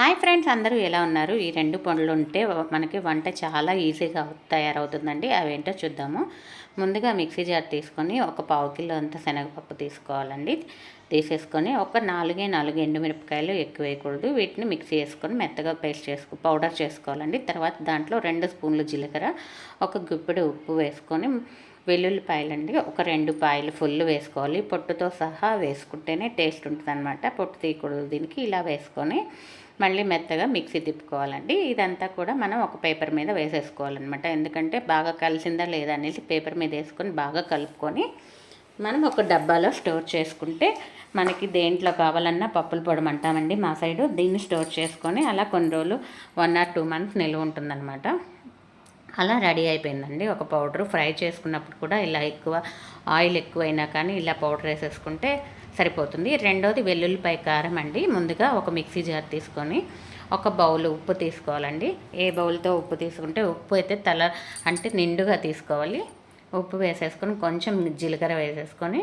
Hi friends అందరూ ఎలా ఉన్నారు? ఈ రెండు పండ్లు ఉంటే మనకి వంట చాలా ఈజీగా తయారవుతుందండి. అవేంటో చూద్దాము. ముందుగా మిక్సీ జార్ తీసుకొని ఒక పావు కిలో అంత శనగపప్పు తీసుకోవాలండి. తీసేసుకొని ఒక నాలుగే నాలుగు ఎండుమిరపకాయలు ఎక్కువ వేయకూడదు. వీటిని మిక్సీ వేసుకొని మెత్తగా పేస్ట్ చేసుకో పౌడర్ చేసుకోవాలండి. తర్వాత దాంట్లో రెండు స్పూన్లు జీలకర్ర ఒక గుప్పెడు ఉప్పు వేసుకొని వెల్లుల్లిపాయలండి. ఒక రెండు పాయలు ఫుల్ వేసుకోవాలి. పొట్టుతో సహా వేసుకుంటేనే టేస్ట్ ఉంటుంది అనమాట పొట్టు తీయకూడదు దీనికి. ఇలా వేసుకొని మళ్ళీ మెత్తగా మిక్సీ తిప్పుకోవాలండి. ఇదంతా కూడా మనం ఒక పేపర్ మీద వేసేసుకోవాలన్నమాట. ఎందుకంటే బాగా కలిసిందా లేదా అనేసి పేపర్ మీద వేసుకొని బాగా కలుపుకొని మనం ఒక డబ్బాలో స్టోర్ చేసుకుంటే మనకి దేంట్లో కావాలన్నా పప్పులు పొడమంటామండి మా సైడు. దీన్ని స్టోర్ చేసుకొని అలా కొన్ని రోజులు వన్ ఆర్ టూ మంత్స్ నిల్వ ఉంటుందన్నమాట. అలా రెడీ అయిపోయిందండి. ఒక పౌడర్ ఫ్రై చేసుకున్నప్పుడు కూడా ఇలా ఎక్కువ ఆయిల్ ఎక్కువైనా కానీ ఇలా పౌడర్ వేసేసుకుంటే సరిపోతుంది. రెండోది వెల్లుల్లిపై కారం అండి. ముందుగా ఒక మిక్సీ జార్ తీసుకొని ఒక బౌల్ ఉప్పు తీసుకోవాలండి. ఏ బౌల్తో ఉప్పు తీసుకుంటే ఉప్పు అయితే తల అంటే నిండుగా తీసుకోవాలి. ఉప్పు వేసేసుకొని కొంచెం జీలకర్ర వేసేసుకొని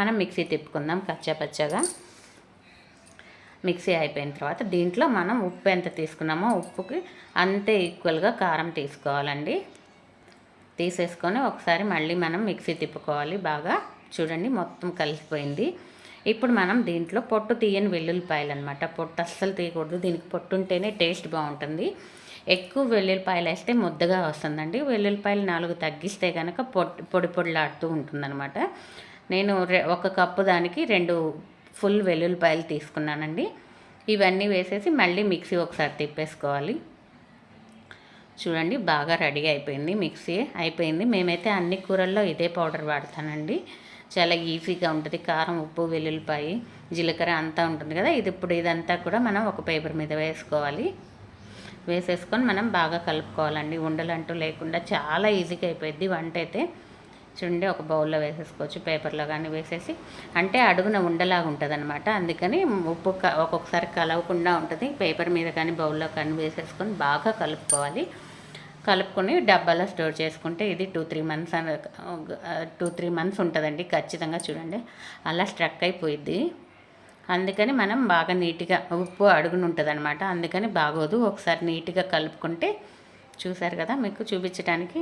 మనం మిక్సీ తిప్పుకుందాం కచ్చాపచ్చగా. మిక్సీ అయిపోయిన తర్వాత దీంట్లో మనం ఉప్పు ఎంత తీసుకున్నామో ఉప్పుకి అంతే ఈక్వల్గా కారం తీసుకోవాలండి. తీసేసుకొని ఒకసారి మళ్ళీ మనం మిక్సీ తిప్పుకోవాలి. బాగా చూడండి మొత్తం కలిసిపోయింది. ఇప్పుడు మనం దీంట్లో పొట్టు తీయని వెల్లుల్లిపాయలు అనమాట పొట్టు అస్సలు తీయకూడదు. దీనికి పొట్టు ఉంటేనే టేస్ట్ బాగుంటుంది. ఎక్కువ వెల్లుల్లిపాయలు వేస్తే ముద్దగా వస్తుందండి. వెల్లుల్లిపాయలు నాలుగు తగ్గిస్తే కనుక పొడి పొడి పొడిలాడుతూ ఉంటుందన్నమాట. నేను ఒక కప్పు దానికి రెండు ఫుల్ వెల్లుల్లిపాయలు తీసుకున్నానండి. ఇవన్నీ వేసేసి మళ్ళీ మిక్సీ ఒకసారి తిప్పేసుకోవాలి. చూడండి బాగా రెడీ అయిపోయింది మిక్సీ. అయిపోయింది. మేమైతే అన్ని కూరల్లో ఇదే పౌడర్ వాడతానండి. చాలా ఈజీగా ఉంటుంది. కారం ఉప్పు వెల్లుల్లిపాయ జీలకర్ర అంతా ఉంటుంది కదా. ఇది ఇప్పుడు ఇదంతా కూడా మనం ఒక పేపర్ మీద వేసుకోవాలి. వేసేసుకొని మనం బాగా కలుపుకోవాలండి. ఉండలు లేకుండా చాలా ఈజీగా అయిపోయింది వంట అయితే. చుండి ఒక బౌల్లో వేసేసుకోవచ్చు పేపర్లో కానీ వేసేసి. అంటే అడుగున ఉండలాగా ఉంటుంది అనమాట అందుకని ఉప్పు ఒక్కొక్కసారి కలవకుండా ఉంటుంది. పేపర్ మీద కానీ బౌల్లో కానీ వేసేసుకొని బాగా కలుపుకోవాలి. కలుపుకొని డబ్బాలో స్టోర్ చేసుకుంటే ఇది two three months two three months ఉంటుందండి. ఖచ్చితంగా చూడండి. అలా స్ట్రక్ అయిపోయిద్ది. అందుకని మనం బాగా నీట్గా ఉప్పు అడుగును ఉంటుంది అనమాట అందుకని బాగోదు. ఒకసారి నీట్గా కలుపుకుంటే చూసారు కదా మీకు చూపించడానికి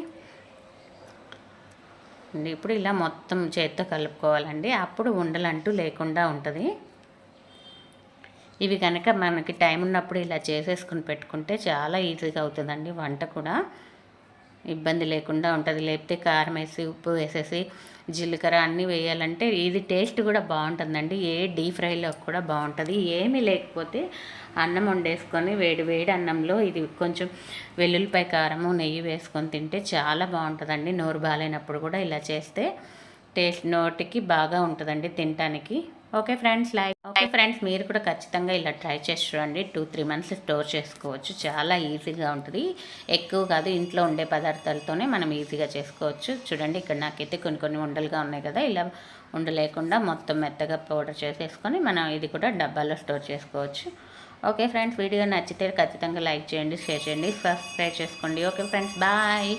ఇప్పుడు ఇలా మొత్తం చేత్తో కలుపుకోవాలండి. అప్పుడు ఉండలంటూ లేకుండా ఉంటుంది. ఇవి కనుక మనకి టైం ఉన్నప్పుడు ఇలా చేసేసుకుని పెట్టుకుంటే చాలా ఈజీగా అవుతుందండి వంట కూడా. ఇబ్బంది లేకుండా ఉంటుంది. లేకపోతే కారం వేసి ఉప్పు వేసేసి జీలకర్ర అన్నీ వేయాలంటే ఇది టేస్ట్ కూడా బాగుంటుందండి. ఏ డీప్ ఫ్రైలో కూడా బాగుంటుంది. ఏమీ లేకపోతే అన్నం వండేసుకొని వేడి వేడి అన్నంలో ఇది కొంచెం వెల్లుల్లిపాయ కారము నెయ్యి వేసుకొని తింటే చాలా బాగుంటుందండి. నోరు బాగాలేనప్పుడు కూడా ఇలా చేస్తే టేస్ట్ నోటికి బాగా ఉంటుందండి తినటానికి. Okay friends like okay friends మీరు కూడా ఖచ్చితంగా ఇలా ట్రై చేసి చూడండి. టూ త్రీ మంత్స్ స్టోర్ చేసుకోవచ్చు. చాలా ఈజీగా ఉంటుంది. ఎక్కువ కాదు ఇంట్లో ఉండే పదార్థాలతోనే మనం ఈజీగా చేసుకోవచ్చు. చూడండి ఇక్కడ నాకైతే కొన్ని కొన్ని ఉండలుగా ఉన్నాయి కదా. ఇలా ఉండలేకుండా మొత్తం మెత్తగా పౌడర్ చేసేసుకొని మనం ఇది కూడా డబ్బాలో స్టోర్ చేసుకోవచ్చు. ఓకే ఫ్రెండ్స్ వీడియో నచ్చితే ఖచ్చితంగా లైక్ చేయండి షేర్ చేయండి సబ్స్క్రైబ్ చేసుకోండి. Okay friends bye.